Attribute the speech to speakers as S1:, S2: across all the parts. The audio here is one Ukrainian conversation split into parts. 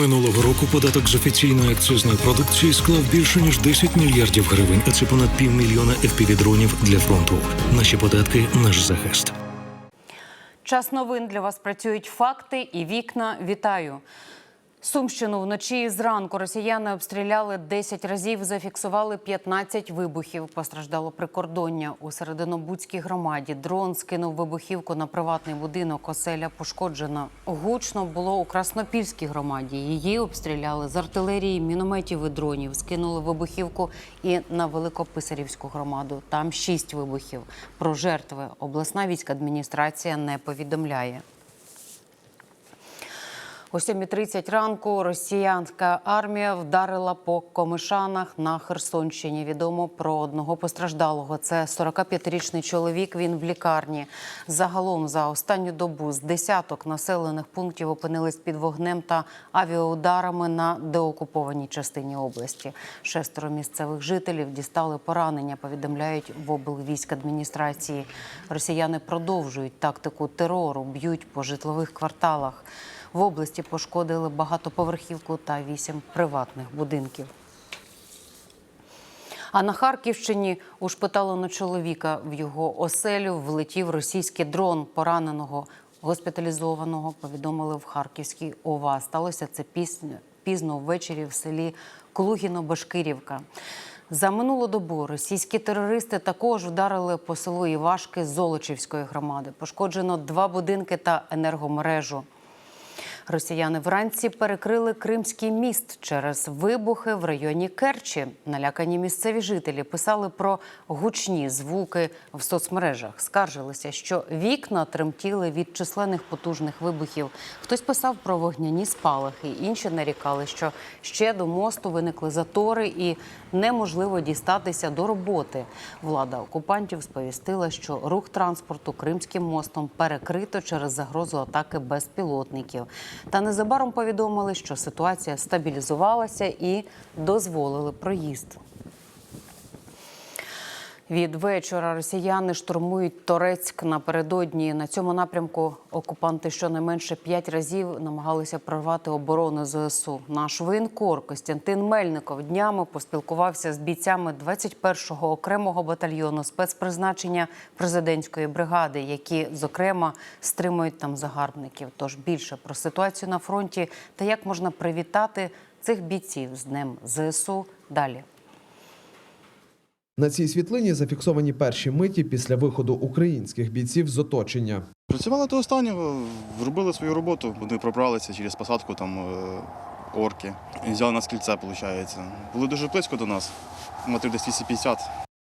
S1: Минулого року податок з офіційної акцизної продукції склав більше ніж 10 мільярдів гривень, а це понад півмільйона FPV-дронів для фронту. Наші податки наш захист.
S2: Час новин для вас працюють факти і вікна. Вітаю. Сумщину вночі і зранку росіяни обстріляли 10 разів, зафіксували 15 вибухів. Постраждало прикордоння у Серединобудській громаді. Дрон скинув вибухівку на приватний будинок. Оселя пошкоджена. Гучно було у Краснопільській громаді. Її обстріляли з артилерії, мінометів і дронів. Скинули вибухівку і на Великописарівську громаду. Там 6 вибухів. Про жертви обласна війська адміністрація не повідомляє. О 7.30 ранку росіянська армія вдарила по комишанах на Херсонщині. Відомо про одного постраждалого. Це 45-річний чоловік. Він в лікарні. Загалом за останню добу з десяток населених пунктів опинились під вогнем та авіаударами на деокупованій частині області. Шестеро місцевих жителів дістали поранення. Повідомляють в облвійськадміністрації. Росіяни продовжують тактику терору, б'ють по житлових кварталах. В області пошкодили багатоповерхівку та вісім приватних будинків. А на Харківщині ушпиталено чоловіка в його оселю влетів російський дрон пораненого госпіталізованого. Повідомили в Харківській ОВА. Сталося це пізно, ввечері в селі Клугіно-Башкирівка. За минулу добу російські терористи також вдарили по селу Івашки Золочівської громади. Пошкоджено два будинки та енергомережу. Росіяни вранці перекрили Кримський міст через вибухи в районі Керчі. Налякані місцеві жителі писали про гучні звуки в соцмережах. Скаржилися, що вікна тремтіли від численних потужних вибухів. Хтось писав про вогняні спалахи, інші нарікали, що ще до мосту виникли затори і неможливо дістатися до роботи. Влада окупантів сповістила, що рух транспорту Кримським мостом перекрито через загрозу атаки безпілотників. Та незабаром повідомили, що ситуація стабілізувалася і дозволили проїзд. Від вечора росіяни штурмують Торецьк напередодні. На цьому напрямку окупанти щонайменше п'ять разів намагалися прорвати оборону ЗСУ. Наш воєнкор Костянтин Мельников днями поспілкувався з бійцями 21-го окремого батальйону спецпризначення президентської бригади, які зокрема стримують там загарбників. Тож більше про ситуацію на фронті та як можна привітати цих бійців з днем ЗСУ далі.
S3: На цій світлині зафіксовані перші миті після виходу українських бійців з оточення.
S4: Працювали до останнього, робили свою роботу, вони пробралися через посадку там е, орки. І взяли нас кільце, виходить. Були дуже близько до нас, метрів десь 250.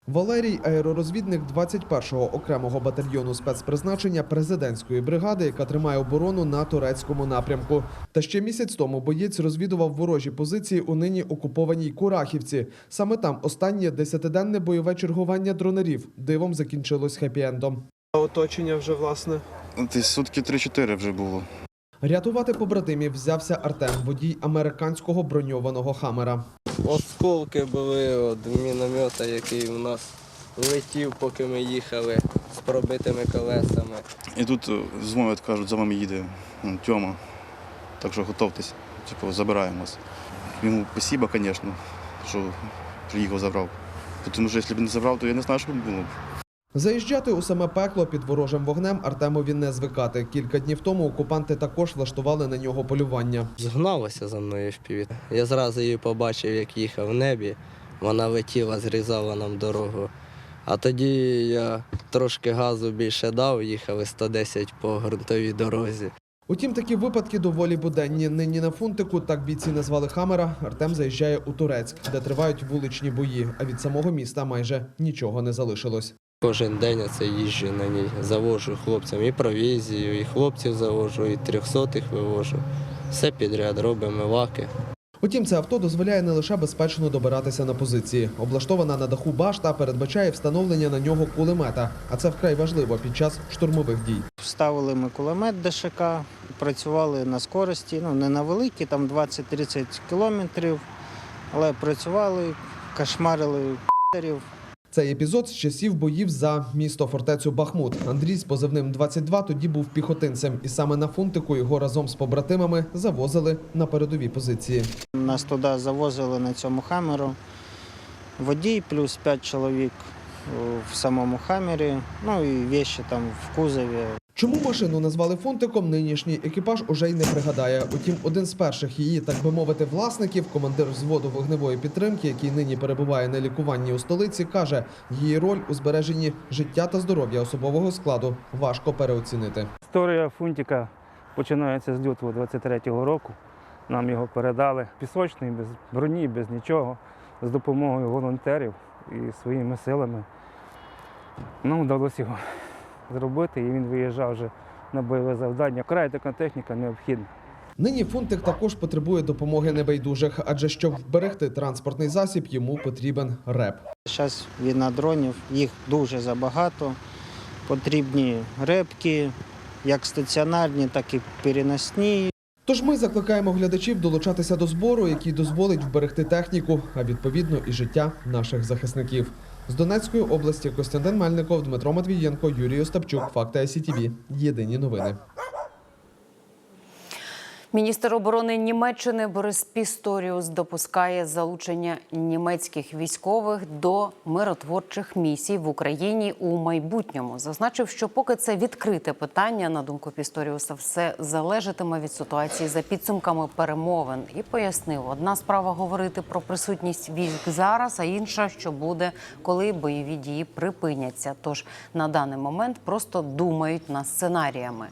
S3: Валерій аеророзвідник 21-го окремого батальйону спецпризначення президентської бригади, яка тримає оборону на турецькому напрямку. Та ще місяць тому боєць розвідував ворожі позиції у нині окупованій Курахівці. Саме там останнє десятиденне бойове чергування дронерів дивом закінчилось хеппі-ендом.
S5: Оточення вже власне.
S4: Десь сутки 3-4 вже було.
S3: Рятувати побратимів взявся Артем, водій американського броньованого хамера.
S6: Осколки були від міномета, який у нас летів, поки ми їхали з пробитими колесами.
S4: І тут е, дзвонять, кажуть, за вами їде Тьома. Так що готовтесь, типу, забираємо вас. Йому спасибо, звісно, що приїхав, забрав. Тому що якщо б не забрав, то я не знаю, що б було.
S3: Заїжджати у саме пекло під ворожим вогнем Артемові не звикати. Кілька днів тому окупанти також влаштували на нього полювання.
S6: Згналася за мною впівіт. Я зразу її побачив, як їхав в небі. Вона летіла, зрізала нам дорогу. А тоді я трошки газу більше дав, їхали 110 по ґрунтовій дорозі.
S3: Утім, такі випадки доволі буденні. Нині на фунтику, так бійці назвали Хамера, Артем заїжджає у Турецьк, де тривають вуличні бої. А від самого міста майже нічого не залишилось.
S6: Кожен день я це їжджу на ній. Завожу хлопцям і провізію, і хлопців завожу, і трьохсотих вивожу. Все підряд робимо ваки.
S3: Утім, це авто дозволяє не лише безпечно добиратися на позиції. Облаштована на даху башта передбачає встановлення на нього кулемета, а це вкрай важливо під час штурмових дій.
S7: Вставили ми кулемет ДШК, працювали на скорості, ну не на великій, там 20-30 кілометрів, але працювали, кошмарили ***ерів.
S3: Цей епізод з часів боїв за місто фортецю Бахмут. Андрій з позивним 22 тоді був піхотинцем, і саме на фунтику його разом з побратимами завозили на передові позиції.
S7: Нас туди завозили на цьому хамеру. Водій плюс 5 чоловік в самому хамері, ну і віші там в кузові.
S3: Чому машину назвали фунтиком, нинішній екіпаж уже й не пригадає. Утім, один з перших її, так би мовити, власників, командир взводу вогневої підтримки, який нині перебуває на лікуванні у столиці, каже, її роль у збереженні життя та здоров'я особового складу важко переоцінити.
S8: Історія Фунтика починається з лютого 23-го року. Нам його передали пісочний, без броні, без нічого, з допомогою волонтерів і своїми силами. Нам вдалося його зробити, і він виїжджав вже на бойове завдання. Край така техніка необхідна.
S3: Нині фунтик також потребує допомоги небайдужих, адже щоб вберегти транспортний засіб, йому потрібен реп.
S7: Зараз війна дронів, їх дуже забагато. Потрібні репки, як стаціонарні, так і переносні.
S3: Тож ми закликаємо глядачів долучатися до збору, який дозволить вберегти техніку, а відповідно і життя наших захисників. З Донецької області Костянтин Мельников, Дмитро Матвієнко, Юрій Остапчук. Факти СІТВ. Єдині новини.
S2: Міністр оборони Німеччини Борис Пісторіус допускає залучення німецьких військових до миротворчих місій в Україні у майбутньому. Зазначив, що поки це відкрите питання, на думку Пісторіуса, все залежатиме від ситуації за підсумками перемовин. І пояснив, одна справа говорити про присутність військ зараз, а інша, що буде, коли бойові дії припиняться. Тож на даний момент просто думають над сценаріями.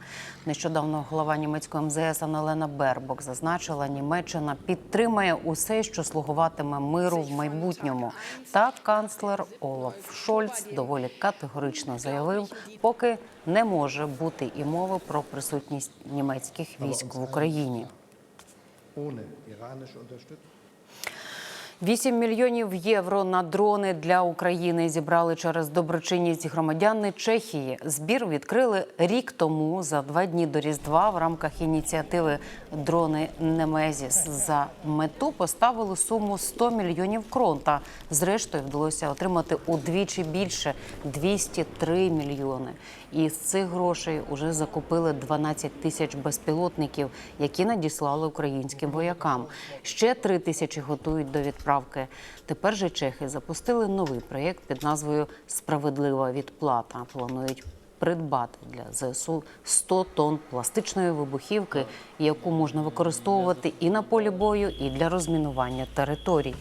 S2: Нещодавно голова німецького МЗС Анелена Бербок зазначила, Німеччина підтримає усе, що слугуватиме миру в майбутньому. Та канцлер Олаф Шольц доволі категорично заявив, поки не може бути і мови про присутність німецьких військ в Україні.
S9: Ohne
S2: 8 мільйонів євро на дрони для України зібрали через доброчинність громадяни Чехії. Збір відкрили рік тому за два дні до Різдва в рамках ініціативи Дрони Немезіс. За мету поставили суму 100 мільйонів крон. Та зрештою вдалося отримати удвічі більше 203 мільйони. І з цих грошей уже закупили 12 тисяч безпілотників, які надіслали українським воякам. Ще 3 тисячі готують до відправки. Тепер же чехи запустили новий проєкт під назвою Справедлива відплата. Планують придбати для ЗСУ 100 тонн пластичної вибухівки, яку можна використовувати і на полі бою, і для розмінування територій.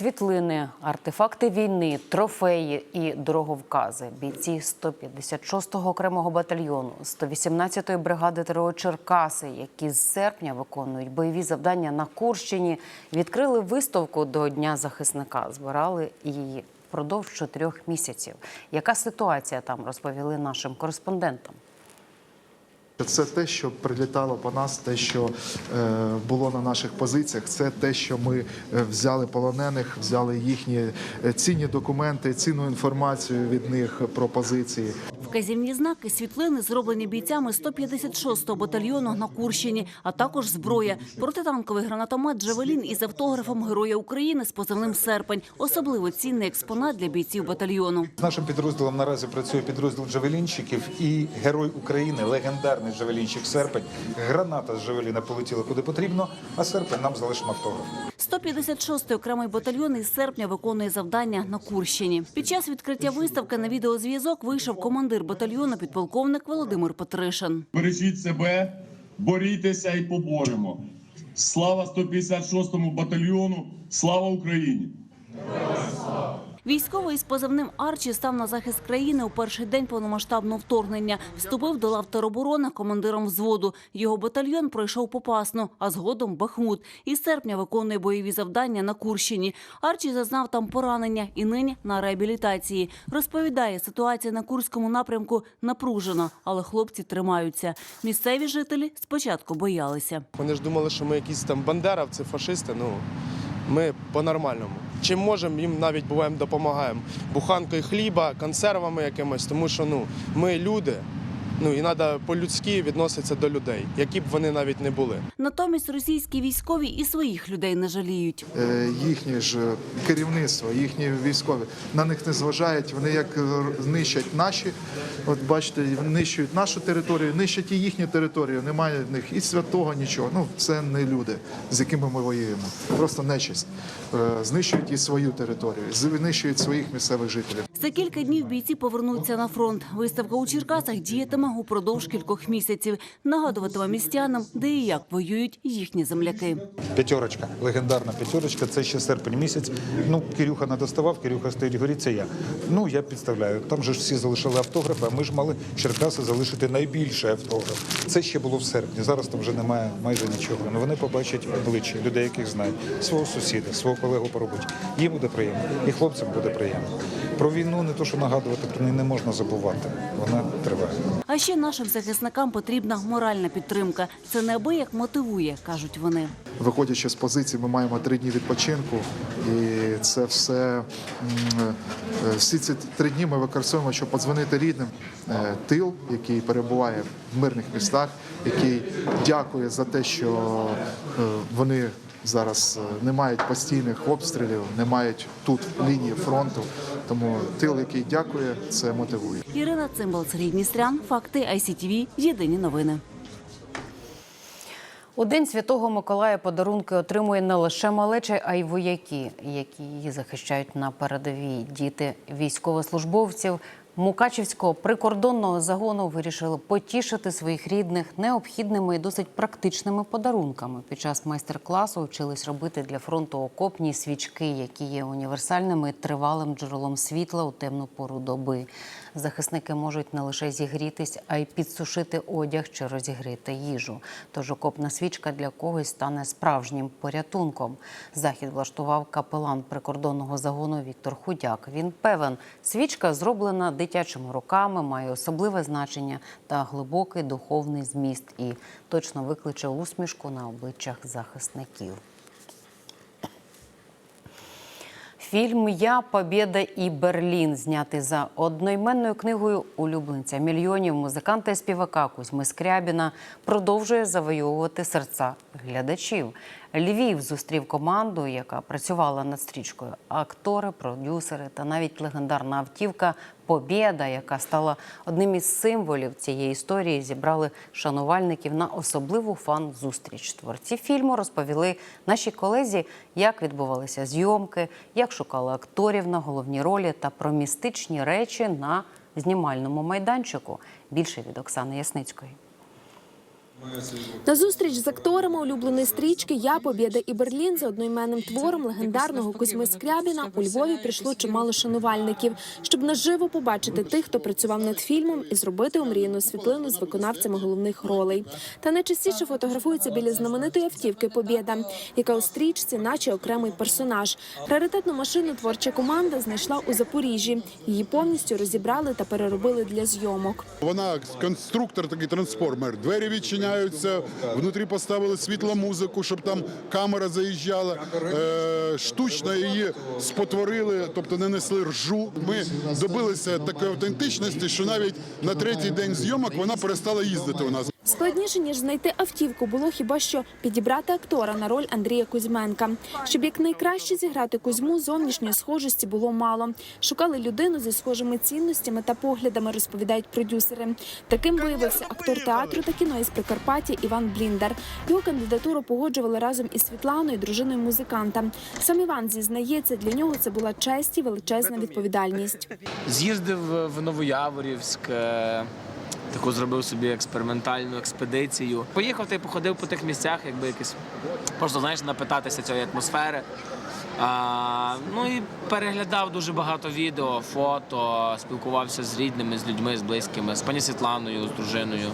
S2: Світлини, артефакти війни, трофеї і дороговкази. Бійці 156-го окремого батальйону, 118-ї бригади ТРО Черкаси, які з серпня виконують бойові завдання на Курщині, відкрили виставку до Дня захисника. Збирали її впродовж чотирьох місяців. Яка ситуація там розповіли нашим кореспондентам?
S10: Це те, що прилітало по нас, те, що е, було на наших позиціях. Це те, що ми е, взяли полонених, взяли їхні е, цінні документи, цінну інформацію від них про позиції.
S11: Вказівні знаки, світлини зроблені бійцями 156-го батальйону на Курщині, а також зброя, протитанковий гранатомет «Джавелін» із автографом Героя України з позивним «Серпень». Особливо цінний експонат для бійців батальйону.
S12: З нашим підрозділом наразі працює підрозділ джавелінщиків і герой України, легендарний джавелінщик Серпень. Граната з джавеліна полетіла куди потрібно, а серпень нам залишив автограф.
S11: 156-й окремий батальйон із серпня виконує завдання на Курщині. Під час відкриття виставки на відеозв'язок вийшов командир батальйону підполковник Володимир Петришин.
S13: Бережіть себе, борітеся і поборемо. Слава 156-му батальйону, слава Україні!
S11: Військовий із позивним Арчі став на захист країни у перший день повномасштабного вторгнення. Вступив до лав тероборони командиром взводу. Його батальйон пройшов Попасну, а згодом Бахмут. Із серпня виконує бойові завдання на Курщині. Арчі зазнав там поранення і нині на реабілітації. Розповідає, ситуація на Курському напрямку напружена, але хлопці тримаються. Місцеві жителі спочатку боялися.
S14: Вони ж думали, що ми якісь там бандеровці, фашисти. Ну ми по-нормальному. Чим можемо, їм навіть буваємо допомагаємо. Буханкою хліба, консервами якимось, тому що ну ми люди, Ну і треба по-людськи відноситися до людей, які б вони навіть не були.
S11: Натомість російські військові і своїх людей не жаліють.
S10: Е, їхнє ж керівництво, їхні військові на них не зважають. Вони як е, нищать наші, от бачите, нищують нашу територію, нищать і їхню територію. Немає в них і святого нічого. Ну це не люди, з якими ми воюємо. Просто нечисть. Е, Знищують і свою територію, знищують своїх місцевих жителів.
S11: За кілька днів бійці повернуться на фронт. Виставка у Черкасах діятиме упродовж кількох місяців. Нагадуватиме містянам, де і як воюють їхні земляки.
S12: П'ятерочка, легендарна п'ятерочка, це ще серпень місяць. Ну, Кирюха не доставав, Кирюха стоїть горі, це я. Ну, я підставляю. Там же ж всі залишили автографи, а ми ж мали Черкаси залишити найбільший автограф. Це ще було в серпні. Зараз там вже немає майже нічого. Ну вони побачать обличчя людей, яких знають, свого сусіда, свого колегу по роботі. Їм буде приємно, і хлопцям буде приємно. Про війну не то, що нагадувати, про неї не можна забувати. Вона триває.
S11: Ще нашим захисникам потрібна моральна підтримка. Це неабияк мотивує, кажуть вони.
S10: Виходячи з позиції, ми маємо три дні відпочинку, і це все е, всі ці три дні ми використовуємо, щоб подзвонити рідним. Е, Тил, який перебуває в мирних містах, який дякує за те, що е, вони зараз не мають постійних обстрілів, не мають тут лінії фронту. Тому тил, який дякує, це мотивує.
S11: Ірина Цимбал, Сергій Дністрян, факти ICTV, Єдині новини.
S2: У День Святого Миколая подарунки отримує не лише малеча, а й вояки, які її захищають на передовій. Діти військовослужбовців Мукачівського прикордонного загону вирішили потішити своїх рідних необхідними і досить практичними подарунками. Під час майстер-класу вчились робити для фронту окопні свічки, які є універсальним і тривалим джерелом світла у темну пору доби. Захисники можуть не лише зігрітись, а й підсушити одяг чи розігріти їжу. Тож окопна свічка для когось стане справжнім порятунком. Захід влаштував капелан прикордонного загону Віктор Худяк. Він певен, свічка зроблена дитячими руками, має особливе значення та глибокий духовний зміст і точно викличе усмішку на обличчях захисників. Фільм Я Побєда і Берлін, знятий за одноіменною книгою улюбленця мільйонів музиканта і співака Кузьми Скрябіна, продовжує завоювати серця глядачів. Львів зустрів команду, яка працювала над стрічкою. Актори, продюсери та навіть легендарна автівка Побєда, яка стала одним із символів цієї історії, зібрали шанувальників на особливу фан-зустріч. Творці фільму розповіли нашій колезі, як відбувалися зйомки, як шукали акторів на головні ролі та про містичні речі на знімальному майданчику. Більше від Оксани Ясницької.
S15: На зустріч з акторами улюбленої стрічки Я Побєда і Берлін за одноіменним твором легендарного Кузьми Скрябіна у Львові прийшло чимало шанувальників, щоб наживо побачити тих, хто працював над фільмом, і зробити омріяну світлину з виконавцями головних ролей. Та найчастіше фотографуються біля знаменитої автівки Побєда, яка у стрічці, наче окремий персонаж. Раритетну машину творча команда знайшла у Запоріжжі. Її повністю розібрали та переробили для зйомок.
S16: Вона конструктор, такий трансформер. Двері відчиняються, внутрі поставили світло музику, щоб там камера заїжджала. Е, штучно її спотворили, тобто не несли ржу. Ми добилися такої автентичності, що навіть на третій день зйомок вона перестала їздити у нас.
S15: Складніше ніж знайти автівку було хіба що підібрати актора на роль Андрія Кузьменка. Щоб якнайкраще зіграти Кузьму, зовнішньої схожості було мало. Шукали людину зі схожими цінностями та поглядами, розповідають продюсери. Таким виявився актор театру та кіно із Прикарпаття Іван Бліндер. Його кандидатуру погоджували разом із Світланою, дружиною музиканта. Сам Іван зізнається, для нього це була честь і величезна відповідальність.
S17: З'їздив в Новояворівськ, е, таку зробив собі експериментальну експедицію. Поїхав ти походив по тих місцях, якби якісь просто знаєш, напитатися цієї атмосфери. А, ну і переглядав дуже багато відео, фото, спілкувався з рідними, з людьми, з близькими, з пані Світланою, з дружиною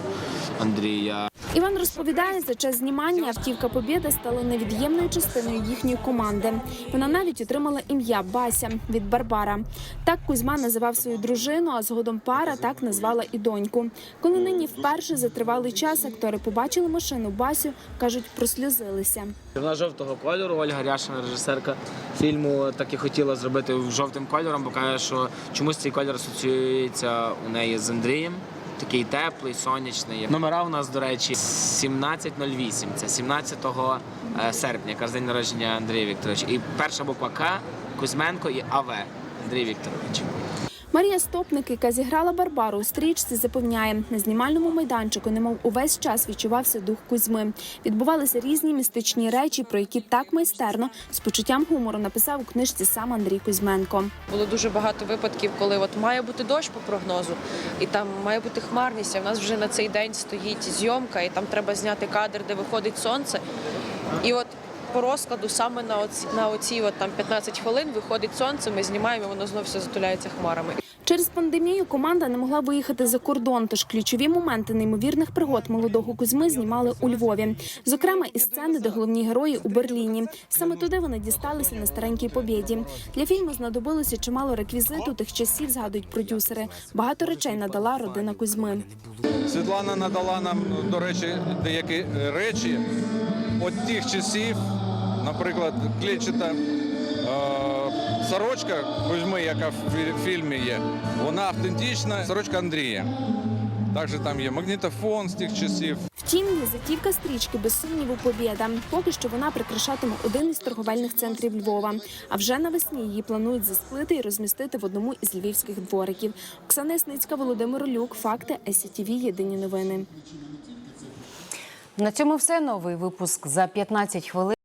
S17: Андрія.
S15: Іван розповідає, за час знімання автівка Побєда стала невід'ємною частиною їхньої команди. Вона навіть отримала ім'я Бася від Барбара. Так Кузьма називав свою дружину, а згодом пара так назвала і доньку. Коли нині вперше за тривалий час актори побачили машину Басю, кажуть, просльозилися.
S17: Вона жовтого кольору. Ольга Ряшина, режисерка фільму, так і хотіла зробити жовтим кольором, бо каже, що чомусь цей кольор асоціюється у неї з Андрієм. такий теплий, сонячний. Номера у нас, до речі, 1708. Це 17 е, серпня, якраз день народження Андрія Вікторовича. І перша буква К, Кузьменко і АВ Андрій Вікторович.
S15: Марія Стопник, яка зіграла Барбару у стрічці, запевняє, на знімальному майданчику, немов увесь час відчувався дух Кузьми. Відбувалися різні містичні речі, про які так майстерно з почуттям гумору написав у книжці сам Андрій Кузьменко.
S18: Було дуже багато випадків, коли от має бути дощ по прогнозу, і там має бути хмарність. А в нас вже на цей день стоїть зйомка, і там треба зняти кадр, де виходить сонце. І от по розкладу саме на оці, на оці от там 15 хвилин виходить сонце. Ми знімаємо, воно знов все затуляється хмарами.
S15: Через пандемію команда не могла виїхати за кордон, тож ключові моменти неймовірних пригод молодого Кузьми знімали у Львові. Зокрема, і сцени, де головні герої у Берліні. Саме туди вони дісталися на старенькій побєді. Для фільму знадобилося чимало реквізиту тих часів, згадують продюсери. Багато речей надала родина Кузьми.
S19: Світлана надала нам, до речі, деякі речі от тих часів, наприклад, клетчата е, сорочка Кузьми, яка в фільмі є, вона автентична сорочка Андрія. Також там є магнітофон з тих часів.
S15: Втім, візитівка стрічки без сумніву побєда. Поки що вона прикрашатиме один із торговельних центрів Львова. А вже навесні її планують засклити і розмістити в одному із львівських двориків. Оксана Ясницька, Володимир Люк. Факти СІТВ. Єдині новини.
S2: На цьому все. Новий випуск за 15 хвилин.